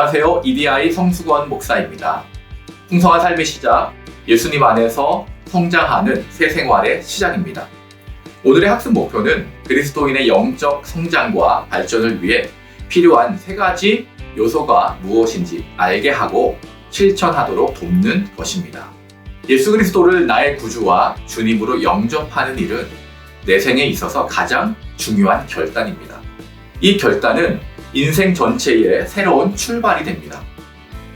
안녕하세요. EDI 성수권 목사입니다. 풍성한 삶의 시작, 예수님 안에서 성장하는 새 생활의 시작입니다. 오늘의 학습 목표는 그리스도인의 영적 성장과 발전을 위해 필요한 세 가지 요소가 무엇인지 알게 하고 실천하도록 돕는 것입니다. 예수 그리스도를 나의 구주와 주님으로 영접하는 일은 내 생에 있어서 가장 중요한 결단입니다. 이 결단은 인생 전체의 새로운 출발이 됩니다.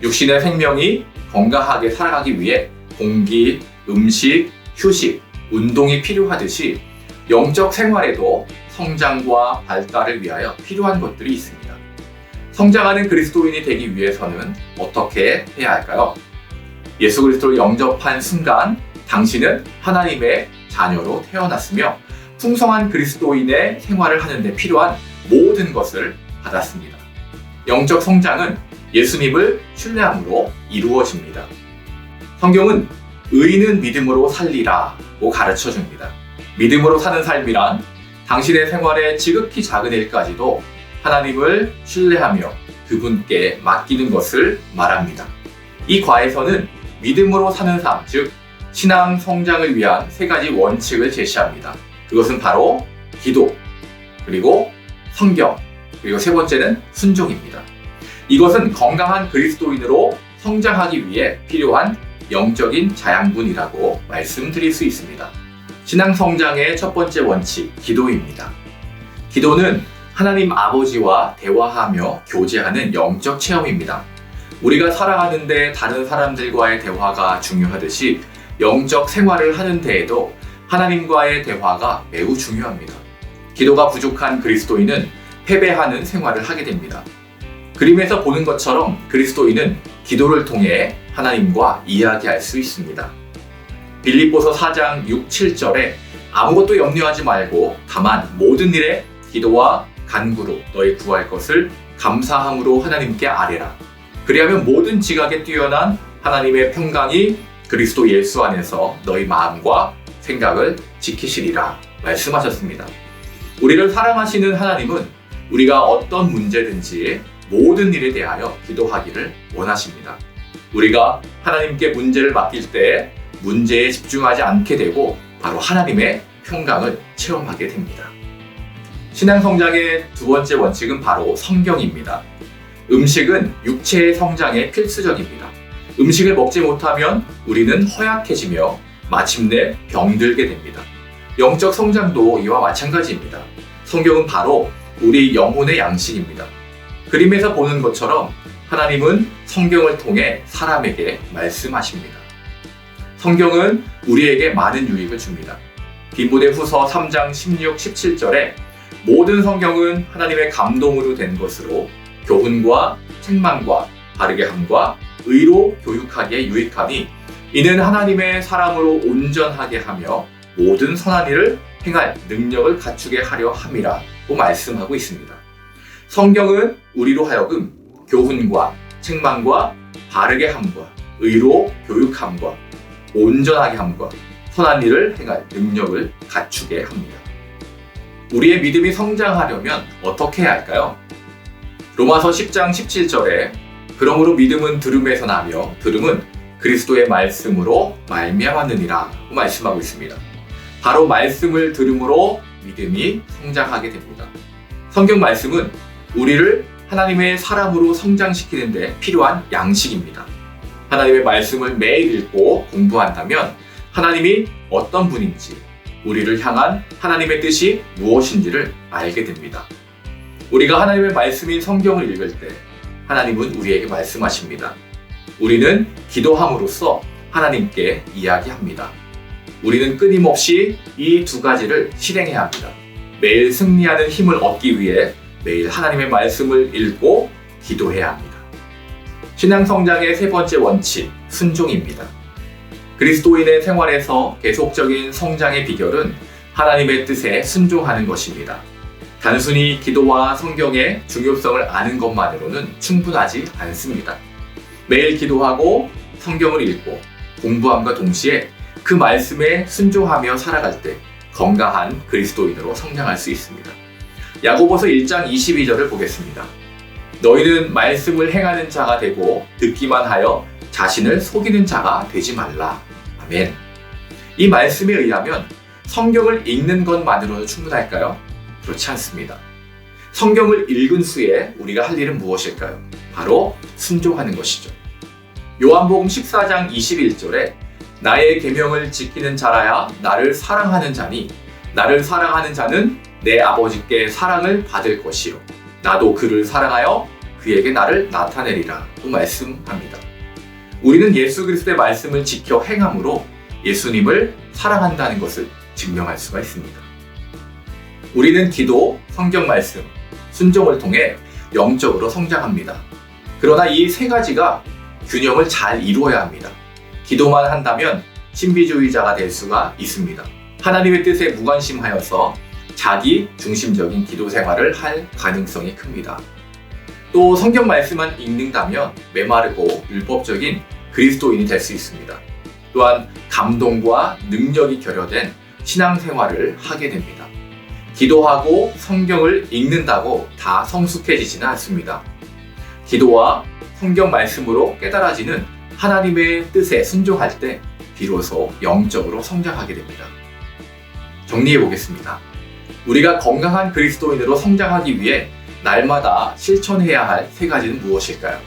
육신의 생명이 건강하게 살아가기 위해 공기, 음식, 휴식, 운동이 필요하듯이 영적 생활에도 성장과 발달을 위하여 필요한 것들이 있습니다. 성장하는 그리스도인이 되기 위해서는 어떻게 해야 할까요? 예수 그리스도를 영접한 순간 당신은 하나님의 자녀로 태어났으며 풍성한 그리스도인의 생활을 하는데 필요한 모든 것을 받았습니다. 영적 성장은 예수님을 신뢰함으로 이루어집니다. 성경은 의인은 믿음으로 살리라고 가르쳐 줍니다. 믿음으로 사는 삶이란 당신의 생활의 지극히 작은 일까지도 하나님을 신뢰하며 그분께 맡기는 것을 말합니다. 이 과에서는 믿음으로 사는 삶, 즉 신앙 성장을 위한 세 가지 원칙을 제시합니다. 그것은 바로 기도, 그리고 성경, 그리고 세 번째는 순종입니다. 이것은 건강한 그리스도인으로 성장하기 위해 필요한 영적인 자양분이라고 말씀드릴 수 있습니다. 신앙 성장의 첫 번째 원칙, 기도입니다. 기도는 하나님 아버지와 대화하며 교제하는 영적 체험입니다. 우리가 살아가는데 다른 사람들과의 대화가 중요하듯이 영적 생활을 하는 데에도 하나님과의 대화가 매우 중요합니다. 기도가 부족한 그리스도인은 패배하는 생활을 하게 됩니다. 그림에서 보는 것처럼 그리스도인은 기도를 통해 하나님과 이야기할 수 있습니다. 빌립보서 4장 6, 7절에 아무것도 염려하지 말고 다만 모든 일에 기도와 간구로 너희 구할 것을 감사함으로 하나님께 아뢰라. 그리하면 모든 지각에 뛰어난 하나님의 평강이 그리스도 예수 안에서 너희 마음과 생각을 지키시리라 말씀하셨습니다. 우리를 사랑하시는 하나님은 우리가 어떤 문제든지 모든 일에 대하여 기도하기를 원하십니다. 우리가 하나님께 문제를 맡길 때 문제에 집중하지 않게 되고 바로 하나님의 평강을 체험하게 됩니다. 신앙 성장의 두 번째 원칙은 바로 성경입니다. 음식은 육체의 성장에 필수적입니다. 음식을 먹지 못하면 우리는 허약해지며 마침내 병들게 됩니다. 영적 성장도 이와 마찬가지입니다. 성경은 바로 우리 영혼의 양식입니다. 그림에서 보는 것처럼 하나님은 성경을 통해 사람에게 말씀하십니다. 성경은 우리에게 많은 유익을 줍니다. 디모데 후서 3장 16, 17절에 모든 성경은 하나님의 감동으로 된 것으로 교훈과 책망과 바르게 함과 의로 교육하기에 유익하니 이는 하나님의 사람으로 온전하게 하며 모든 선한 일을 행할 능력을 갖추게 하려 함이라 고 말씀하고 있습니다. 성경은 우리로 하여금 교훈과 책망과 바르게 함과 의로 교육함과 온전하게 함과 선한 일을 행할 능력을 갖추게 합니다. 우리의 믿음이 성장하려면 어떻게 해야 할까요? 로마서 10장 17절에 그러므로 믿음은 들음에서 나며 들음은 그리스도의 말씀으로 말미암았느니라고 말씀하고 있습니다. 바로 말씀을 들음으로 믿음이 성장하게 됩니다. 성경 말씀은 우리를 하나님의 사람으로 성장시키는 데 필요한 양식입니다. 하나님의 말씀을 매일 읽고 공부한다면 하나님이 어떤 분인지, 우리를 향한 하나님의 뜻이 무엇인지를 알게 됩니다. 우리가 하나님의 말씀인 성경을 읽을 때 하나님은 우리에게 말씀하십니다. 우리는 기도함으로써 하나님께 이야기합니다. 우리는 끊임없이 이 두 가지를 실행해야 합니다. 매일 승리하는 힘을 얻기 위해 매일 하나님의 말씀을 읽고 기도해야 합니다. 신앙 성장의 세 번째 원칙, 순종입니다. 그리스도인의 생활에서 계속적인 성장의 비결은 하나님의 뜻에 순종하는 것입니다. 단순히 기도와 성경의 중요성을 아는 것만으로는 충분하지 않습니다. 매일 기도하고 성경을 읽고 공부함과 동시에 그 말씀에 순종하며 살아갈 때 건강한 그리스도인으로 성장할 수 있습니다. 야고보서 1장 22절을 보겠습니다. 너희는 말씀을 행하는 자가 되고 듣기만 하여 자신을 속이는 자가 되지 말라. 아멘. 이 말씀에 의하면 성경을 읽는 것만으로도 충분할까요? 그렇지 않습니다. 성경을 읽은 수에 우리가 할 일은 무엇일까요? 바로 순종하는 것이죠. 요한복음 14장 21절에 나의 계명을 지키는 자라야 나를 사랑하는 자니 나를 사랑하는 자는 내 아버지께 사랑을 받을 것이요 나도 그를 사랑하여 그에게 나를 나타내리라 또 말씀합니다. 우리는 예수 그리스도의 말씀을 지켜 행함으로 예수님을 사랑한다는 것을 증명할 수가 있습니다. 우리는 기도, 성경 말씀, 순종을 통해 영적으로 성장합니다. 그러나 이 세 가지가 균형을 잘 이루어야 합니다. 기도만 한다면 신비주의자가 될 수가 있습니다. 하나님의 뜻에 무관심하여서 자기 중심적인 기도 생활을 할 가능성이 큽니다. 또 성경 말씀만 읽는다면 메마르고 율법적인 그리스도인이 될 수 있습니다. 또한 감동과 능력이 결여된 신앙생활을 하게 됩니다. 기도하고 성경을 읽는다고 다 성숙해지지는 않습니다. 기도와 성경 말씀으로 깨달아지는 하나님의 뜻에 순종할 때 비로소 영적으로 성장하게 됩니다. 정리해 보겠습니다. 우리가 건강한 그리스도인으로 성장하기 위해 날마다 실천해야 할 세 가지는 무엇일까요?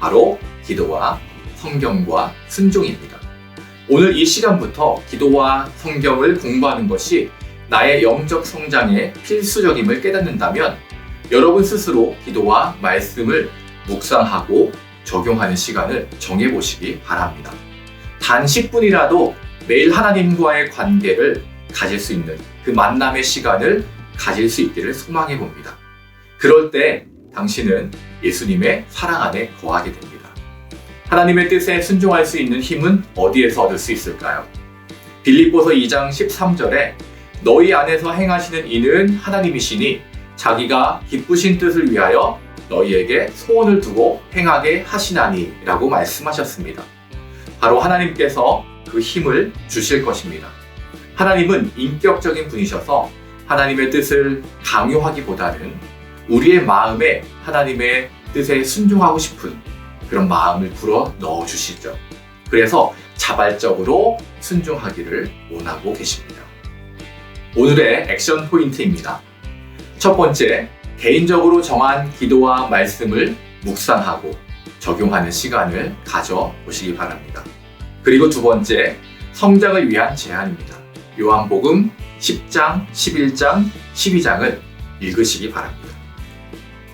바로 기도와 성경과 순종입니다. 오늘 이 시간부터 기도와 성경을 공부하는 것이 나의 영적 성장에 필수적임을 깨닫는다면 여러분 스스로 기도와 말씀을 묵상하고 적용하는 시간을 정해보시기 바랍니다. 단 10분이라도 매일 하나님과의 관계를 가질 수 있는 그 만남의 시간을 가질 수 있기를 소망해 봅니다. 그럴 때 당신은 예수님의 사랑 안에 거하게 됩니다. 하나님의 뜻에 순종할 수 있는 힘은 어디에서 얻을 수 있을까요? 빌립보서 2장 13절에 너희 안에서 행하시는 이는 하나님이시니 자기가 기쁘신 뜻을 위하여 너희에게 소원을 두고 행하게 하시나니 라고 말씀하셨습니다. 바로 하나님께서 그 힘을 주실 것입니다. 하나님은 인격적인 분이셔서 하나님의 뜻을 강요하기보다는 우리의 마음에 하나님의 뜻에 순종하고 싶은 그런 마음을 불어 넣어 주시죠. 그래서 자발적으로 순종하기를 원하고 계십니다. 오늘의 액션 포인트입니다. 첫 번째, 개인적으로 정한 기도와 말씀을 묵상하고 적용하는 시간을 가져보시기 바랍니다. 그리고 두 번째, 성장을 위한 제안입니다. 요한복음 10장, 11장, 12장을 읽으시기 바랍니다.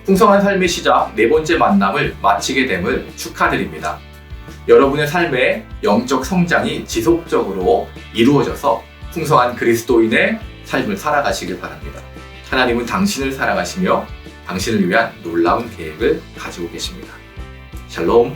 풍성한 삶의 시작 네 번째 만남을 마치게 됨을 축하드립니다. 여러분의 삶의 영적 성장이 지속적으로 이루어져서 풍성한 그리스도인의 삶을 살아가시길 바랍니다. 하나님은 당신을 사랑하시며 당신을 위한 놀라운 계획을 가지고 계십니다. 샬롬.